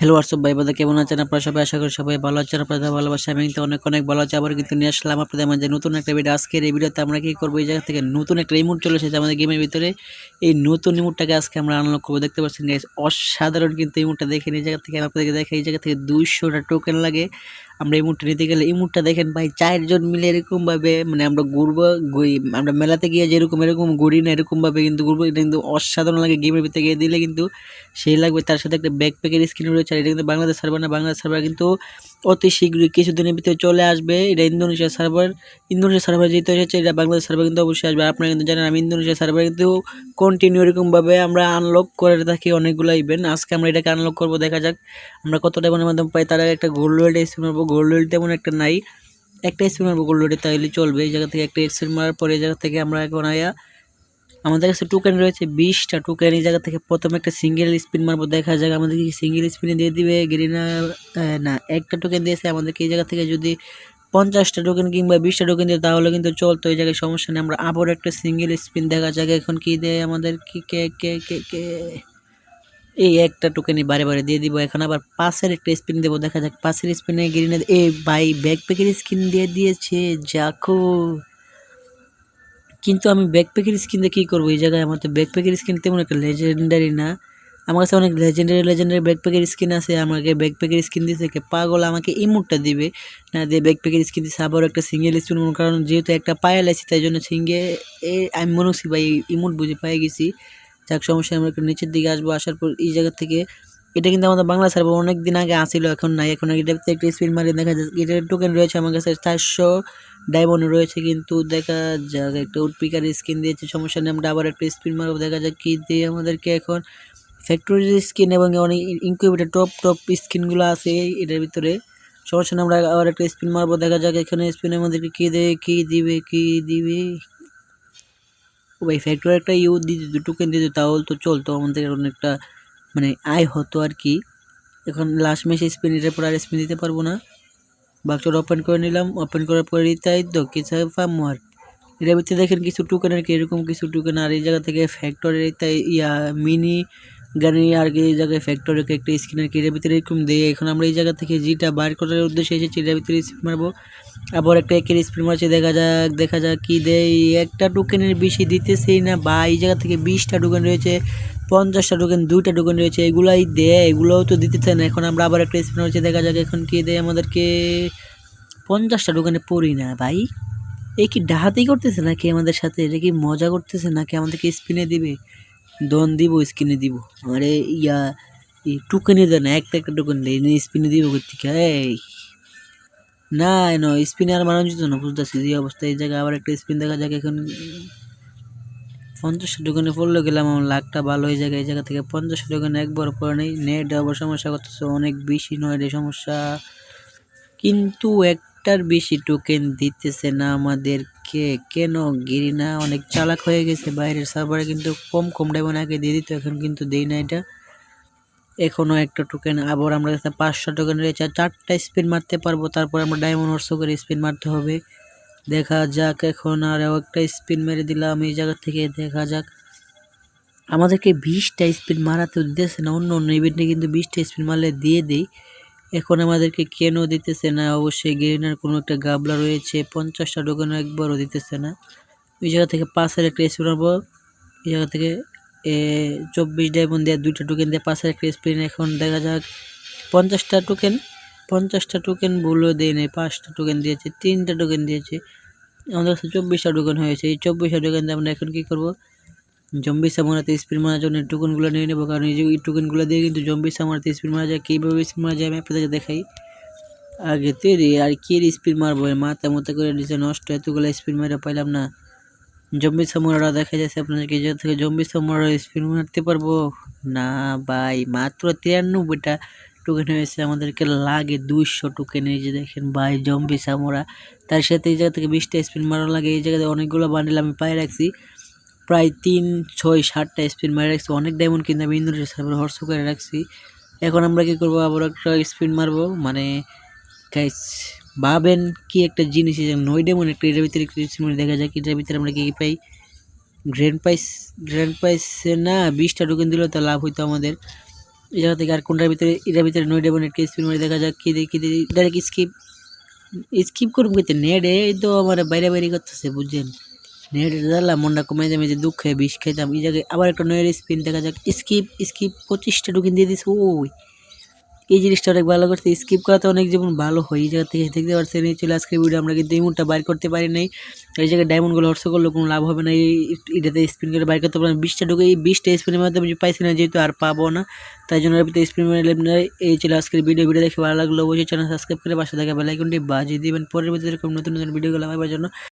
Hello WhatsApp ভাই বাদা কেমন আছেন আপনারা সবাই? আশা করি সবাই ভালো আছেন, আপনাদের ভালোবাসা আমি কিন্তু অনেক অনেক ভালো আছে। আবার কিন্তু নিয়ে আসলাম আপনাদের মাঝে নতুন একটা ভিডিও আজকের এই ভিডিওতে আমরা কী করব? এই জায়গা থেকে নতুন একটা রিমোট চলে এসেছে আমাদের গেমের ভিতরে। এই নতুন রিমোটটাকে আজকে আমরা আনলক করব। দেখতে পাচ্ছি অসাধারণ কিন্তু রিমোটটা দেখেন। এই জায়গা থেকে আপনাদেরকে দেখে এই জায়গা থেকে দুইশোটা টোকেন লাগে। আমরা এই মুডটা নিতে গেলে, এই মুডটা দেখেন ভাই, চারজন মিলে এরকমভাবে মানে আমরা ঘুরবো, ঘুরি- আমরা মেলাতে গিয়ে যেরকম, এরকম ঘুরি না, এরকমভাবে কিন্তু ঘুরবো। এটা কিন্তু অসাধারণ লাগে গেমের ভিতরে গিয়ে দিলে কিন্তু সেই লাগবে, তার সাথে একটা ব্যাকপ্যাকের স্ক্রিন রয়েছে, আর এটা কিন্তু বাংলাদেশ সার্ভার না, বাংলাদেশ সার্ভার কিন্তু অতি শীঘ্রই কিছুদিনের ভিতরে চলে আসবে। এটা ইন্দোনেশিয়া সার্ভার। ইন্দোনেশিয়া সার্ভার যেহেতু এসেছে, এটা বাংলাদেশ সার্ভার কিন্তু অবশ্যই আসবে। আপনারা কিন্তু জানেন, আমি ইন্দোনেশিয়া সার্ভার কিন্তু কন্টিনিউ এরকমভাবে আমরা আনলক করে থাকি অনেকগুলো ইভেন্ট আজকে আমরা এটাকে আনলক করব, দেখা যাক আমরা কতটা মনের মাধ্যমে পাই। তার একটা গোল্ড ওয়েল্ড স্পিন মারবো। গোল্ড ওয়েল্ড তেমন একটা নাই। একটা স্পিন মারবো গোল্ড ওয়েল্ডে তাহলে চলবে। এই জায়গা থেকে একটা স্পিন মারার পরে এই জায়গা থেকে আমরা এখন আয়া আমাদের কাছে টোকেন রয়েছে বিশটা টোকেন এই জায়গা থেকে প্রথমে একটা সিঙ্গেল স্পিন মারবো, দেখা যাক আমাদেরকে সিঙ্গেল স্পিনে দিয়ে দিবে গেরিনা না, একটা টোকেন দিয়েছে, আমাদেরকে এই জায়গা থেকে যদি পঞ্চাশটা টোকেন কিংবা বিশটা টোকেন দিয়ে, তাহলে কিন্তু চলতো, এই জায়গায় সমস্যা নেই, আমরা আবার একটা সিঙ্গেল স্পিন দেখা যাক এখন কি দেয় আমাদের, কি, কে কে কে কে? এই একটা টোকেনই বারে বারে দিয়ে দিব, এখন আবার পাশের একটা স্পিন দেবো, দেখা যাক, পাশের স্পিনে গ্রিনে এ ভাই ব্যাকপ্যাকের স্কিন দিয়ে দিয়েছে, যাকো। কিন্তু আমি ব্যাকপ্যাকের স্কিন দিয়ে কী করব? এই জায়গায় আমার তো ব্যাকপ্যাকের স্কিন তেমন একটা লেজেন্ডারি না। আমার কাছে অনেক লেজেন্ডারি লেজেন্ডারি ব্যাকপ্যাকের স্কিন আছে। আমাকে ব্যাকপ্যাকের স্কিন দিয়েছে পাগল, আমাকে ইমোটটা দিবে। না দিয়ে ব্যাকপ্যাকের স্কিন দিচ্ছে আবার একটা সিঙ্গেল স্পিন কারণ যেহেতু একটা পায়ে লাইছি তাই জন্য সিঙ্গে আমি মনে করছি ভাই ইমোট বুঝে পেয়ে গেছি। যাক, সমস্যা আমরা একটু নিচের দিকে আসব, আসার পর এই জায়গা থেকে এটা কিন্তু আমাদের বাংলা সার্ভার অনেক দিন আগে আসিল এখন নাই। এখন এটাতে একটা স্পিন মারি দেখা যাচ্ছে। এটার টোকেন রয়েছে আমার কাছে চারশো ডায়মন্ড রয়েছে, কিন্তু দেখা যাক, একটা উডপিকার স্কিন দিয়েছে, সমস্যা নেই, আমরা আবার একটা স্পিন মারবো। দেখা যাক কী দিয়ে আমাদেরকে এখন ফ্যাক্টরি স্কিন এবং অনেক ইনকিউবেটার টপ টপ স্কিনগুলো আছে এটার ভিতরে। সমস্যা নেই, আমরা আবার একটা স্পিন মারবো, দেখা যাক এখানে স্পিনের আমাদেরকে কী দেবে কী দিবে কী দিবে। ও ভাই ফ্যাক্টরি একটা ইউ দিত টোকেন দিত, তাহলে তো চলতো, আমাদের অনেকটা মানে আয় হতো আর কি। এখন লাস্ট ম্যাচে স্পিন এটার পর আর স্পিন দিতে পারব না। বাক্সটা ওপেন করে নিলাম ওপেন করার পরে তাই তো কিছু ফার্ম ফার্মার এটার ভিতরে দেখেন কিছু টুকেন আর কি, এরকম কিছু টুকেন আর এই জায়গা থেকে ফ্যাক্টরি তাই ইয়া, মিনি, গানি আর কি এই জায়গায় ফ্যাক্টরি একটা স্ক্রিন আর কি এটার ভিতরে এরকম দিয়ে। এখন আমরা এই জায়গা থেকে যেটা বার করার উদ্দেশ্যে এসেছি এটার ভিতরে স্পিন মারবো। আবার একটা একের স্পিন মারছে, দেখা যাক দেখা যাক কী দেয়। একটা টোকেনের বেশি দিতেছেই না বা এই জায়গা থেকে বিশটা টোকেন রয়েছে। পঞ্চাশটা টোকেন দুইটা টোকেন রয়েছে, এগুলাই দেয়, এগুলোও তো দিতেছে না এখন আমরা আবার একটা স্পিন হচ্ছে দেখা যাক এখন কে দেয় আমাদেরকে। পঞ্চাশটা টোকেনে পড়ি না ভাই। এ কি ডাহাতেই করতেছে না নাকি আমাদের সাথে? এটা কি মজা করতেছে না নাকি আমাদেরকে স্পিনে দিবে? দন দিব স্কিনে দিব। আরে ইয়া টোকেনে দেয় না একটা একটা টোকেন দেয় স্পিনে দিব কোথেকে এই। না স্পিনে আর মারানো যেত না বুঝতেছি যে অবস্থা, এই জায়গায় আবার একটা স্পিন দেখা যাক এখন। পঞ্চাশ দোকানে পড়লে গেলাম আমার লাখটা ভালো হয়ে যায়, এই জায়গা থেকে পঞ্চাশ দোকানে একবার পরে নেই। নেট আবার সমস্যা করতেছে, অনেক বেশি নয় রে সমস্যা। কিন্তু একটার বেশি টোকেন দিতেছে না আমাদেরকে। কেন গিরি না? অনেক চালাক হয়ে গেছে বাইরের সার্ভারে কিন্তু কম কম ডায়মন্ড আগে দিয়ে দিত, এখন কিন্তু দেই না এটা। এখনও একটা টোকেন আবার আমরা পাঁচশো টোকেন রয়েছে চারটা স্পিন মারতে পারব, তারপর আমরা ডায়মন্ড হর্স করে স্পিন মারতে হবে। দেখা যাক, এখন আর একটা স্পিন মেরে দিলাম এই জায়গা থেকে, দেখা যাক। আমাদেরকে বিশটা স্পিন মারাতে দিতেছে না, অন্য অন্য ইভেন্টে কিন্তু বিশটা স্পিন মারলে দিয়ে দেই। এখন আমাদেরকে কেন দিতেছে না, অবশ্যই গেরিনার কোনো একটা গাবলা রয়েছে, পঞ্চাশটা টোকেন একবারও দিতেছে না। ওই জায়গা থেকে পাঁচের একটা স্পিন মারবো। এই জায়গা থেকে চব্বিশ ডায়মন্ড দিয়ে দুইটা টোকেন দিয়ে পাঁচের একটা স্পিন এখন দেখা যাক। পঞ্চাশটা টোকেন পঞ্চাশটা টোকেন ভুলও নাই, পাঁচটা টোকেন দিয়েছে, তিনটা টোকেন দিয়েছে, আমাদের কাছে চব্বিশটা টোকেন হয়েছে। এই চব্বিশটা টোকেন দিয়ে আমরা এখন কী করব? জম্বি সামারাতে স্পিন মারার জন্য টোকেনগুলো নিয়ে নেব, কারণ এই যে এই টোকেনগুলো দিয়ে কিন্তু জম্বি সামারাতে স্পিন মারা যায়। কীভাবে স্পিন মারা যায় আমি আপনাদেরকে দেখাই। আগে তেরি আর কি স্পিন মারবো? মাথা মতো করে দিচ্ছে নষ্ট, এতগুলো স্পিন মারা পাইলাম না। জম্বি সামুরারা দেখা যাচ্ছে আপনাদেরকে জায়গা থেকে জম্বি সামুরা স্পিন মারতে পারব? না ভাই, মাত্র তিরানব্বইটা টোকেন হয়েছে, আমাদেরকে লাগে দুইশো টোকেন, এই যে দেখেন ভাই, জম্বি সামুরা। তার সাথে এই জায়গা থেকে বিশটা স্পিন মারা লাগে, এই জায়গাতে অনেকগুলো বান্ডেল আমি পায়ে রাখছি। প্রায় তিন, ছয় ষাটটা স্পিন মারে রাখছি, অনেক ডায়মন্ড কিন্তু আমি ইন্দোনেশিয়া সার্ভার হর্স করে রাখছি। এখন আমরা কী করব, আবার একটা স্পিন মারবো? মানে গাইস ভাবেন কি একটা জিনিস নয় ডায়মন্ড একটা, এটার ভিতরে স্পিন দেখা যায় কি এটার ভিতরে আমরা কী কী পাই। গ্র্যান্ড প্রাইস গ্র্যান্ড প্রাইস না, বিশটা টোকেন দিলেও তো লাভ হইতো আমাদের। এই জায়গা থেকে আর কোনটার ভিতরে, এটার ভিতরে নয় ডেবো নেটকে স্পিন মারি দেখা যাক কি দেখি ডাইরেক্ট স্কিপ স্কিপ করুন কিন্তু নেট এই তো আমার বাইরে বাইরে করতেছে, বুঝছেন? নেট জানলাম মনটা কমে যাবে যে দুঃখে বিষ খেতাম, এই জায়গায় আবার একটা নয়ের স্পিন দেখা যাক স্কিপ স্কিপ পঁচিশটা ঢুকিন দিয়ে দিস ওই। এই জিনিসটা অনেক ভালো করছে। স্কিপ করাতে অনেক যেমন ভালো হয়। জায়গা থেকে দেখতে পাচ্ছেন এই চলে আজকের ভিডিও আমরা কিন্তু এই মুহূর্তে বাইর করতে পারি নাই। এই জায়গায় ডায়মন্ডগুলো হর্ষ করলে কোনো লাভ হবে না। এই এটাতে স্পিন করে বাইর করতে পারলাম বিশটা ঢুকে এই বিশটা স্পিনের মাধ্যমে পাইছি না, যেহেতু আর পাবো না। তাই জন্য এর স্পিন মেরে এই ছিল আজকের ভিডিও ভিডিও দেখে ভালো লাগল অবশ্যই চ্যানেল সাবস্ক্রাইব করে পাশে থাকা বেলাইকনটি বাজিয়ে দিবেন। পরের ভিতরে এরকম নতুন নতুন ভিডিওগুলো আমার জন্য।